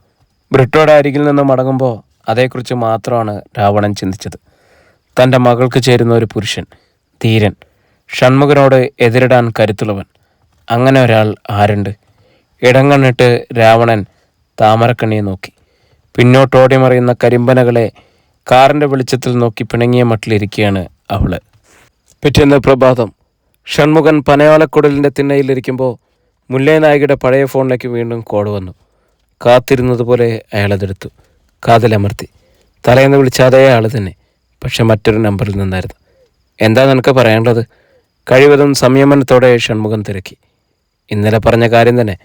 ബ്രിട്ടോയുടെ അരികിൽ നിന്ന് മടങ്ങുമ്പോൾ അതേക്കുറിച്ച് മാത്രമാണ് രാവണൻ ചിന്തിച്ചത്. തന്റെ മകൾക്ക് ചേരുന്ന ഒരു പുരുഷൻ ധീരൻ. ഷൺമുഖനോട് എതിരിടാൻ കരുത്തുള്ളവൻ. അങ്ങനെ ഒരാൾ ആരുണ്ട്? ഇടങ്ങണ്ണിട്ട് രാവണൻ താമരക്കണ്ണിയെ നോക്കി. പിന്നോട്ടോടി മറിയുന്ന കരിമ്പനകളെ കാറിന്റെ വെളിച്ചത്തിൽ നോക്കി പിണങ്ങിയ മട്ടിലിരിക്കുകയാണ് അവൾ. പിറ്റേന്ന് പ്രഭാതം. ഷൺമുഖൻ പനയോലക്കുടലിന്റെ തിണ്ണയിലിരിക്കുമ്പോൾ മുല്ലേനായികയുടെ പഴയ ഫോണിലേക്ക് വീണ്ടും കോൾ വന്നു. കാത്തിരുന്നതുപോലെ അയാളതെടുത്തു കാതിലമർത്തി. തലേന്ന് വിളിച്ച അതേ ആൾ തന്നെ പക്ഷെ മറ്റൊരു നമ്പറിൽ നിന്നായിരുന്നു. എന്താ നിനക്ക് പറയാനുള്ളത്? കഴിവതും സംയമനത്തോടെ ഷൺമുഖം തിരക്കി. ഇന്നലെ പറഞ്ഞ കാര്യം തന്നെ.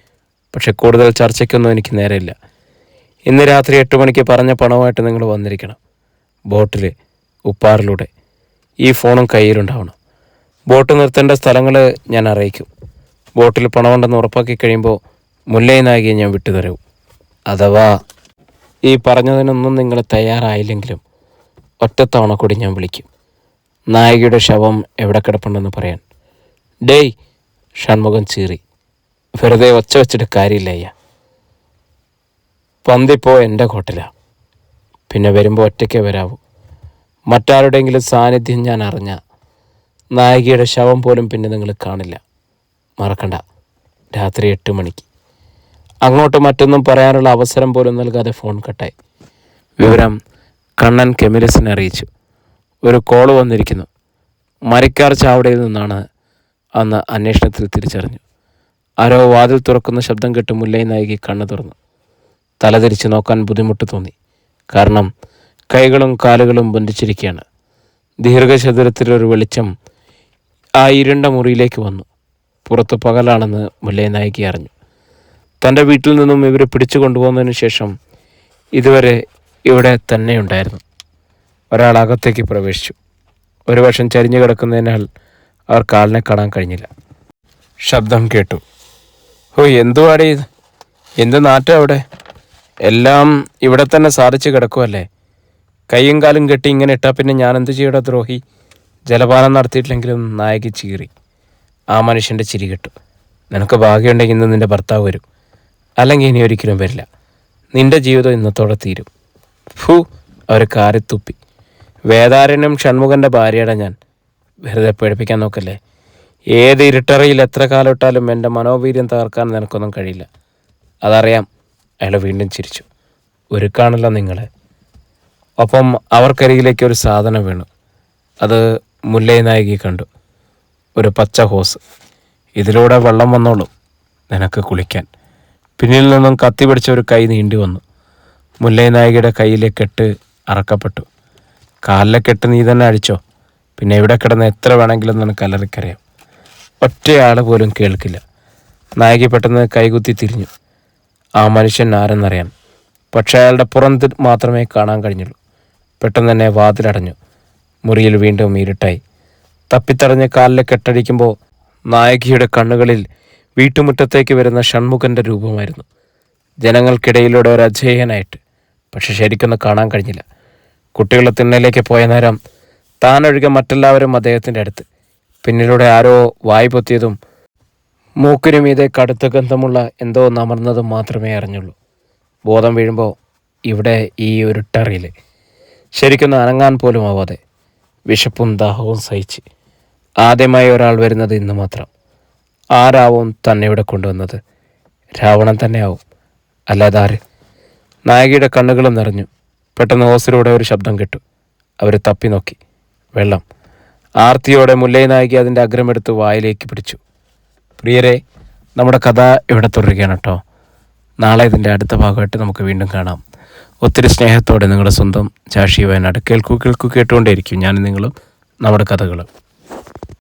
പക്ഷെ കൂടുതൽ ചർച്ചയ്ക്കൊന്നും എനിക്ക് നേരെയില്ല. ഇന്ന് രാത്രി എട്ട് മണിക്ക് പറഞ്ഞ പണവുമായിട്ട് നിങ്ങൾ വന്നിരിക്കണം. ബോട്ടിൽ ഉപ്പാറിലൂടെ. ഈ ഫോണും കയ്യിലുണ്ടാവണം. ബോട്ട് നിർത്തേണ്ട സ്ഥലങ്ങൾ ഞാൻ അറിയിക്കും. ബോട്ടിൽ പണമുണ്ടെന്ന് ഉറപ്പാക്കി കഴിയുമ്പോൾ മുല്ലൈ നായികയെ ഞാൻ വിട്ടുതരൂ. അഥവാ ഈ പറഞ്ഞതിനൊന്നും നിങ്ങൾ തയ്യാറായില്ലെങ്കിലും ഒറ്റത്തവണ കൂടി ഞാൻ വിളിക്കും. നായികയുടെ ശവം എവിടെ കിടപ്പുണ്ടെന്ന് പറയാൻ. ഡേയ് ഷൺമുഖം ചീറി. വെറുതെ ഒച്ച വെച്ചിട്ട് കാര്യമില്ല അയ്യ. പന്തിപ്പോ എന്റെ കോട്ടില. പിന്നെ വരുമ്പോൾ ഒറ്റയ്ക്കേ വരാവൂ. മറ്റാരുടെങ്കിലും സാന്നിധ്യം ഞാൻ അറിഞ്ഞ. നായികയുടെ ശവം പോലും പിന്നെ നിങ്ങൾ കാണില്ല. മറക്കണ്ട. രാത്രി എട്ട് മണിക്ക്. അങ്ങോട്ട് മറ്റൊന്നും പറയാനുള്ള അവസരം പോലും നൽകാതെ ഫോൺ കട്ടായി. വിവരം കണ്ണൻ കെമിലിസിനെ അറിയിച്ചു. ഒരു കോൾ വന്നിരിക്കുന്നു. മരിക്കാർ ചാവടയിൽ നിന്നാണ് അന്ന് അന്വേഷണത്തിൽ തിരിച്ചറിഞ്ഞു ആരോ വാതിൽ തുറക്കുന്ന ശബ്ദം കേട്ട് മുല്ലൈ നായികി കണ്ണു തുറന്നു. തലതിരിച്ച് നോക്കാൻ ബുദ്ധിമുട്ട് തോന്നി. കാരണം കൈകളും കാലുകളും ബന്ധിച്ചിരിക്കുകയാണ് ദീർഘചതുരത്തിലൊരു വെളിച്ചം ആ ഇരുണ്ട മുറിയിലേക്ക് വന്നു. പുറത്ത് പകലാണെന്ന് മുല്ലൈ നായികി അറിഞ്ഞു. തന്റെ വീട്ടിൽ നിന്നും ഇവരെ പിടിച്ചു കൊണ്ടുപോകുന്നതിന് ശേഷം ഇതുവരെ ഇവിടെ തന്നെ ഉണ്ടായിരുന്നു ഒരാൾ അകത്തേക്ക് പ്രവേശിച്ചു. ഒരു വർഷം ചരിഞ്ഞു കിടക്കുന്നതിനാൽ അവർ കാലിനെ കാണാൻ കഴിഞ്ഞില്ല. ശബ്ദം കേട്ടു. ഓ എന്തുവാടേ എന്ത് നാറ്റം അവിടെ? എല്ലാം ഇവിടെ തന്നെ സാധിച്ച് കിടക്കുമല്ലേ കൈയും കാലും കെട്ടി ഇങ്ങനെ ഇട്ടാൽ പിന്നെ ഞാൻ എന്ത് ചെയ്യടാ ദ്രോഹി? ജലപാനം നടത്തിയിട്ടില്ലെങ്കിലും നായകി ചീറി. ആ മനുഷ്യന്റെ ചിരി കിട്ടു. നിനക്ക് ഭാഗ്യമുണ്ടെങ്കിൽ ഇന്ന് നിന്റെ ഭർത്താവ് വരും. അല്ലെങ്കിൽ ഇനി ഒരിക്കലും വരില്ല. നിന്റെ ജീവിതം ഇന്നത്തോടെ തീരും. ഫു അവർ കാറിത്തുപ്പി. വേദാരനും ഷൺമുഖന്റെ ഭാര്യയുടെ ഞാൻ. വെറുതെ പേടിപ്പിക്കാൻ നോക്കല്ലേ? ഏത് ഇരുട്ടറയിൽ എത്ര കാലം ഇട്ടാലും എന്റെ മനോവീര്യം തകർക്കാൻ നിനക്കൊന്നും കഴിയില്ല. അതറിയാം അയാൾ വീണ്ടും ചിരിച്ചു. ഒരുക്കാണല്ലോ നിങ്ങളെ. ഒപ്പം അവർക്കരികിലേക്ക് ഒരു സാധനം വീണു. അത് മുല്ലൈ നായകി കണ്ടു. ഒരു പച്ച ഹോസ്. ഇതിലൂടെ വെള്ളം വന്നോളൂ നിനക്ക് കുളിക്കാൻ. പിന്നിൽ നിന്നും കത്തി പിടിച്ച ഒരു കൈ നീണ്ടി വന്നു. മുല്ലൈ നായികയുടെ കയ്യിലെ കെട്ട് അറക്കപ്പെട്ടു. കാലിലെ കെട്ട് നീ തന്നെ അഴിച്ചോ. പിന്നെ ഇവിടെ കിടന്ന് എത്ര വേണമെങ്കിലും നിനക്ക് അലറിക്കറിയാം ഒറ്റയാൾ പോലും കേൾക്കില്ല. നായകി പെട്ടെന്ന് കൈകുത്തി തിരിഞ്ഞു. ആ മനുഷ്യൻ ആരെന്നറിയാൻ പക്ഷേ അയാളുടെ പുറത്ത് മാത്രമേ കാണാൻ കഴിഞ്ഞുള്ളൂ. പെട്ടെന്ന് തന്നെ വാതിലടഞ്ഞു. മുറിയിൽ വീണ്ടും ഇരുട്ടായി. തപ്പിത്തടഞ്ഞ് കാലിലെ കെട്ടടിക്കുമ്പോൾ നായകിയുടെ കണ്ണുകളിൽ വീട്ടുമുറ്റത്തേക്ക് വരുന്ന ഷൺമുഖന്റെ രൂപമായിരുന്നു. ജനങ്ങൾക്കിടയിലൂടെ ഒരു അജേയനായിട്ട് പക്ഷെ ശരിക്കൊന്ന് കാണാൻ കഴിഞ്ഞില്ല. കുട്ടികളെ തിണ്ണയിലേക്ക് പോയ നേരം താനൊഴികെ മറ്റെല്ലാവരും അദ്ദേഹത്തിന്റെ അടുത്ത്. പിന്നിലൂടെ ആരോ വായ് പൊത്തിയതും മൂക്കിനു മീതെ കടുത്ത ഗന്ധമുള്ള എന്തോ നമർന്നതും മാത്രമേ അറിഞ്ഞുള്ളൂ. ബോധം വീഴുമ്പോൾ ഇവിടെ ഈ ഒരു ടറിയിൽ ശരിക്കൊന്ന് അനങ്ങാൻ പോലും ആവാതെ വിശപ്പും ദാഹവും സഹിച്ച് ആദ്യമായി ഒരാൾ വരുന്നത് ഇന്ന് മാത്രം. ആരാവും തന്നെ ഇവിടെ കൊണ്ടുവന്നത്? രാവണൻ തന്നെയാവും. അല്ലാതെ ആര്? നായികയുടെ കണ്ണുകളും നിറഞ്ഞു. പെട്ടെന്ന് ഓസിലൂടെ ഒരു ശബ്ദം കേട്ടു. അവർ തപ്പി നോക്കി. വെള്ളം. ആർത്തിയോടെ മുല്ലൈ നായിക അതിന്റെ അഗ്രമെടുത്ത് വായിലേക്ക് പിടിച്ചു. പ്രിയരെ നമ്മുടെ കഥ ഇവിടെ തുടരുകയാണ് കേട്ടോ. നാളെ ഇതിന്റെ അടുത്ത ഭാഗമായിട്ട് നമുക്ക് വീണ്ടും കാണാം. ഒത്തിരി സ്നേഹത്തോടെ നിങ്ങളുടെ സ്വന്തം ചാഷി വയനാട്. കേൾക്കൂ കേൾക്കൂ കേട്ടുകൊണ്ടേയിരിക്കും ഞാൻ നിങ്ങളും നമ്മുടെ കഥകളും.